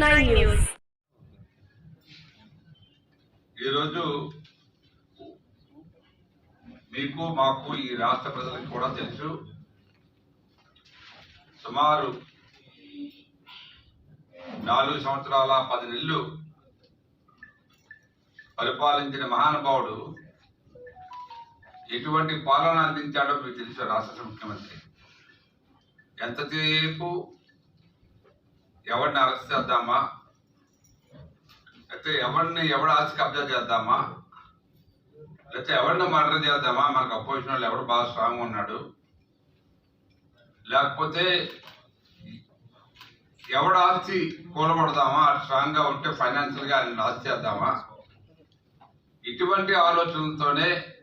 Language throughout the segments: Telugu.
నైన్ న్యూస్ ఈరోజు మీకు మాకు ఈ రాష్ట్ర ప్రజలకు కూడా తెలుసు. సుమారు నాలుగు సంవత్సరాల పది నెలలు పరిపాలించిన మహానుభావుడు ఎటువంటి పాలన అందించాడో మీకు తెలుసు రాష్ట్ర ముఖ్యమంత్రి. ఎంతసేపు ఎవరిని అరెస్ట్ చేద్దామా? అయితే ఎవరిని ఎవడు ఆస్తి కబ్జా చేద్దామా? లేకపోతే ఎవరిని మర్డర్ చేద్దామా? మనకు అపోజిషన్ వాళ్ళు ఎవడు బాగా స్ట్రాంగ్ ఉన్నాడు. లేకపోతే ఎవడు ఆస్తి కూలబడదామా స్ట్రాంగ్గా ఉంటే ఫైనాన్షియల్గా ఆయన ఆస్తి చేద్దామా? ఇటువంటి ఆలోచనలతోనే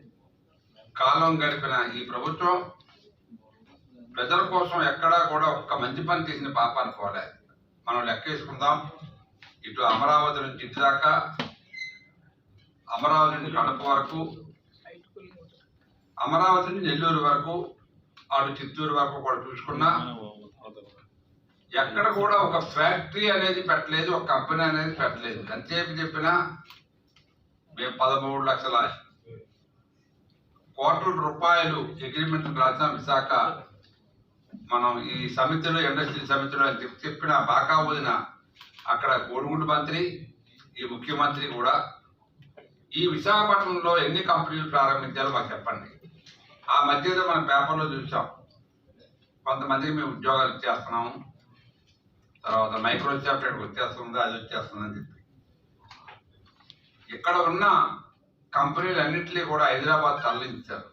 కాలం గడిపిన ఈ ప్రభుత్వం ప్రజల కోసం ఎక్కడా కూడా ఒక్క మంచి పని చేసిన పాప అనుకోవాలి. మనం లెక్కేసుకుందాం ఇటు అమరావతి నుంచి ఇటు దాకా అమరావతి నుంచి కడప వరకు అమరావతి నుంచి నెల్లూరు వరకు అటు చిత్తూరు వరకు కూడా చూసుకున్నా ఎక్కడ కూడా ఒక ఫ్యాక్టరీ అనేది పెట్టలేదు ఒక కంపెనీ అనేది పెట్టలేదు. ఎంతసేపు చెప్పినా మేము పదమూడు లక్షల కోట్ల రూపాయలు అగ్రిమెంట్ రాసాం విశాఖ మనం ఈ సమితిలో ఇండస్ట్రీ సమితిలో అని చెప్పి చెప్పిన బాకా వదిన అక్కడ కోడిగుండు మంత్రి ఈ ముఖ్యమంత్రి కూడా ఈ విశాఖపట్నంలో ఎన్ని కంపెనీలు ప్రారంభించాలో మాకు చెప్పండి. ఆ మధ్యలో మనం పేపర్లో చూసాం. కొంతమందికి మేము ఉద్యోగాలు ఇచ్చేస్తున్నాము. తర్వాత మైక్రోసాఫ్ట్ ఇక్కడికి వచ్చేస్తుంది అది వచ్చేస్తుందని చెప్పి. ఇక్కడ ఉన్న కంపెనీలు అన్నింటినీ కూడా హైదరాబాద్ తరలించారు.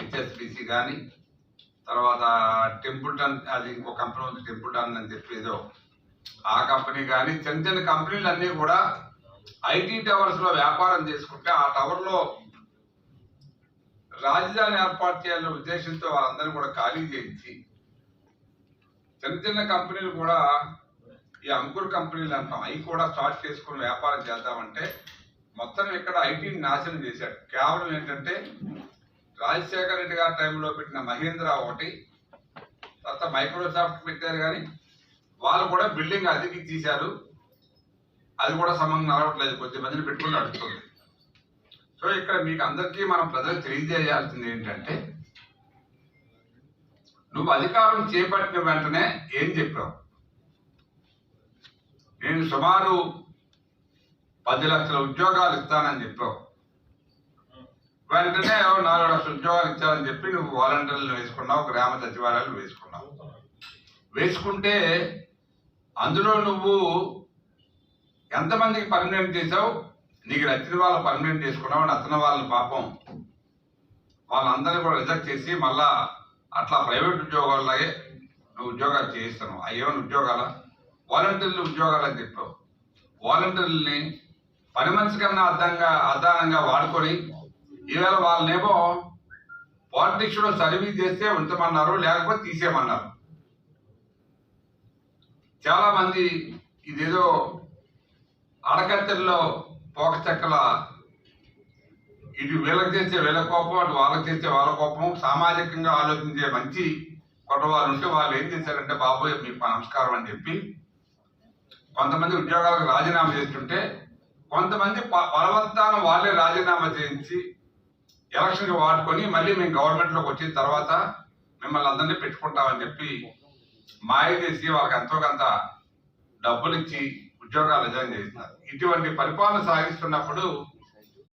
హెచ్ఎస్పిసి కానీ తర్వాత టెంపుల్ టన్ అది ఇంకో కంపెనీ ఉంది టెంపుల్టన్ అని చెప్పేదో. ఆ కంపెనీ కానీ చిన్న చిన్న కంపెనీలు అన్నీ కూడా ఐటీ టవర్స్లో వ్యాపారం చేసుకుంటే ఆ టవర్లో రాజధాని ఏర్పాటు చేయాలనే ఉద్దేశంతో వాళ్ళందరినీ కూడా ఖాళీ చేయించి చిన్న చిన్న కంపెనీలు కూడా ఈ అంకుర్ కంపెనీలు అంటాం అవి కూడా స్టార్ట్ చేసుకుని వ్యాపారం చేద్దామంటే మొత్తం ఇక్కడ ఐటీని నాశనం చేశాడు కేవలం ఏంటంటే రాజశేఖర రెడ్డి గారి టైంలో పెట్టిన మహేంద్ర ఒకటి తర్వాత మైక్రోసాఫ్ట్ పెట్టారు కానీ వాళ్ళు కూడా బిల్డింగ్ అదికి తీశారు. అది కూడా సమంగా నడవట్లేదు కొద్ది మందిని పెట్టుకుని నడుస్తుంది. సో ఇక్కడ మీకు అందరికీ మనం ప్రజలకు తెలియజేయాల్సింది ఏంటంటే నువ్వు అధికారం చేపట్టిన వెంటనే ఏం చెప్పావు? నేను సుమారు పది లక్షల ఉద్యోగాలు ఇస్తానని చెప్పావు. వెంటనే నాలుగు లక్షల ఉద్యోగాలు ఇచ్చారని చెప్పి నువ్వు వాలంటీర్లు వేసుకున్నావు గ్రామ సచివాలయాలు వేసుకున్నావు. వేసుకుంటే అందులో నువ్వు ఎంతమందికి పర్మనెంట్ చేసావు నీకు నచ్చిన వాళ్ళు పర్మనెంట్ చేసుకున్నావు నచ్చిన వాళ్ళని పాపం వాళ్ళందరినీ కూడా రిజెక్ట్ చేసి మళ్ళా అట్లా ప్రైవేట్ ఉద్యోగాలలాగే నువ్వు ఉద్యోగాలు చేయిస్తాను అయ్యేమని ఉద్యోగాల? వాలంటీర్లు ఉద్యోగాలు అని చెప్పావు. వాలంటీర్లని పని మనిషి కన్నా అర్థంగా అర్థానంగా వాడుకొని ఈవేళ వాళ్ళనేమో పాలిటిక్స్లో సర్వీస్ చేస్తే ఉంచమన్నారు లేకపోతే తీసేయమన్నారు. చాలా మంది ఇదేదో అడకత్తెల్లో పోక చెక్కల ఇటు వీళ్ళకి చేస్తే వీళ్ళ కోపం అటు వాళ్ళకి చేస్తే వాళ్ళ కోపం సామాజికంగా ఆలోచించే మంచి కొత్త వాళ్ళు ఉంటే వాళ్ళు ఏం చేశారంటే బాబోయ్ మీకు నమస్కారం అని చెప్పి కొంతమంది ఉద్యోగాలకు రాజీనామా చేస్తుంటే కొంతమంది ప- బలవంతాన వాళ్ళే రాజీనామా చేయించి ఎలక్షన్కి వాడుకొని మళ్ళీ మేము గవర్నమెంట్లోకి వచ్చిన తర్వాత మిమ్మల్ని అందరినీ పెట్టుకుంటామని చెప్పి మాయ చేసి వాళ్ళకి ఎంతో కొంత డబ్బులు ఇచ్చి ఉద్యోగాలు రిజైన్ చేస్తున్నారు. ఇటువంటి పరిపాలన సాగిస్తున్నప్పుడు